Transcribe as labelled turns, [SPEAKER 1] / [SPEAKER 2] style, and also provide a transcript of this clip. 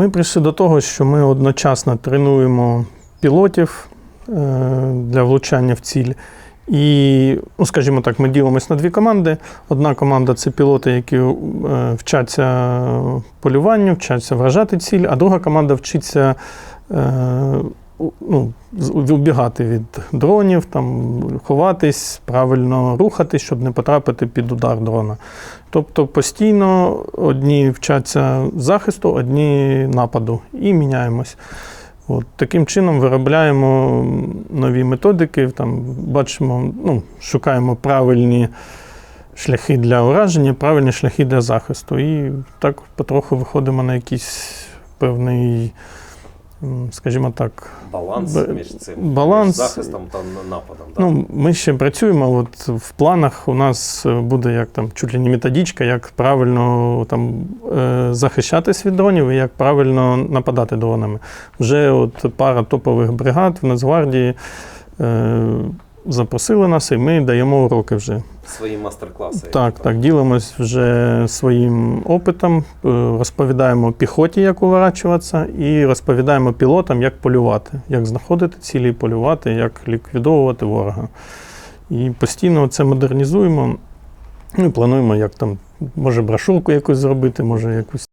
[SPEAKER 1] Ми прийшли до того, що ми одночасно тренуємо пілотів е, для влучання в ціль. І, ну, скажімо так, ми ділимось на дві команди. Одна команда це пілоти, які е, вчаться полюванню, вчаться вражати ціль, а друга команда вчиться е, ну, убігати від дронів, там, ховатись, правильно рухатись, щоб не потрапити під удар дрона. Тобто постійно одні вчаться захисту, одні нападу і міняємось. От, таким чином виробляємо нові методики, там, бачимо, ну, шукаємо правильні шляхи для ураження, правильні шляхи для захисту. І так потроху виходимо на якийсь певний, скажімо так,
[SPEAKER 2] Баланс
[SPEAKER 1] Б-
[SPEAKER 2] між цим
[SPEAKER 1] баланс.
[SPEAKER 2] між захистом та нападом. так?
[SPEAKER 1] Ну, ми ще працюємо. От в планах у нас е, буде як там чуть ли не методичка, як правильно там е, захищатись від дронів і як правильно нападати дронами. Вже от пара топових бригад в Нацгвардії е, запросили нас, і ми даємо уроки вже.
[SPEAKER 2] Свої мастер-класи.
[SPEAKER 1] Так, так, ділимось вже своїм опитом, е, розповідаємо піхоті, як уворачуватися, і розповідаємо пілотам, як полювати, як знаходити цілі, полювати, як ліквідовувати ворога. І постійно це модернізуємо. Ну і плануємо, як там, може, брошурку якусь зробити, може якусь